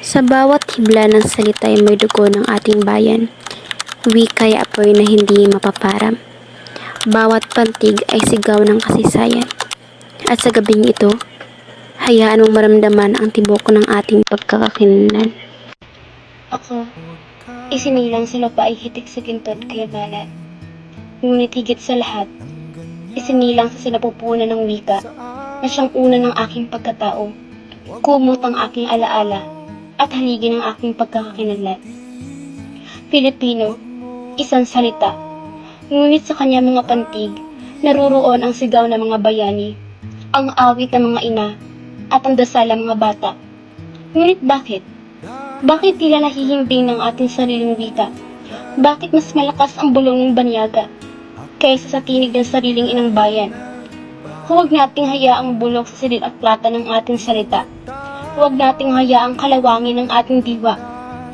Sa bawat hibla ng salita ay may dugo ng ating bayan. Wika'y apoy na hindi mapaparam. Bawat pantig ay sigaw ng kasaysayan. At sa gabing ito, hayaan mong maramdaman ang tibok ng ating pagkakakilanlan. Ako, isinilang sa lupa ay hitik sa ginto at kayamanan. Ngunit higit sa lahat, isinilang sa sinapupunan ng wika na siyang una ng aking pagkatao, kumot ang aking alaala at haligi ng aking pagkakakinanlan. Pilipino, isang salita, ngunit sa kanya mga pantig, naruroon ang sigaw ng mga bayani, ang awit ng mga ina, at ang dasal ng mga bata. Ngunit bakit? Bakit tila nahihimbing ng ating sariling wika? Bakit mas malakas ang bulong ng banyaga kaysa sa tinig ng sariling inang bayan? Huwag nating hayaang bulok sa silid at plata ng ating salita. Huwag nating hayaang kalawangin ng ating diwa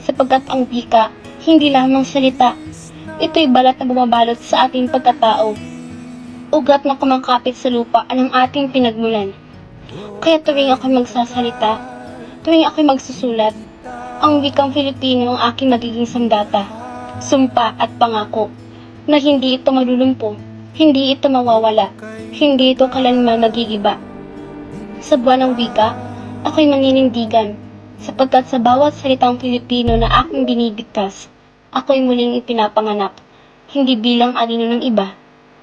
sapagkat ang wika, hindi lamang salita. Ito'y balat na bumabalot sa ating pagkatao. Ugat na kumakapit sa lupa ng ating pinagmulan. Kaya tuwing ako magsasalita, tuwing ako magsusulat, ang wikang Filipino ang aking magiging sandata, sumpa at pangako na hindi ito malulumpo, hindi ito mawawala, hindi ito kalanman magigiba. Sa buwan ng wika, ako'y maninindigan, sapagkat sa bawat salitang Pilipino na aking binibigkas, ako'y muling ipinapanganak, hindi bilang anino ng iba,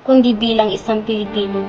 kundi bilang isang Pilipino.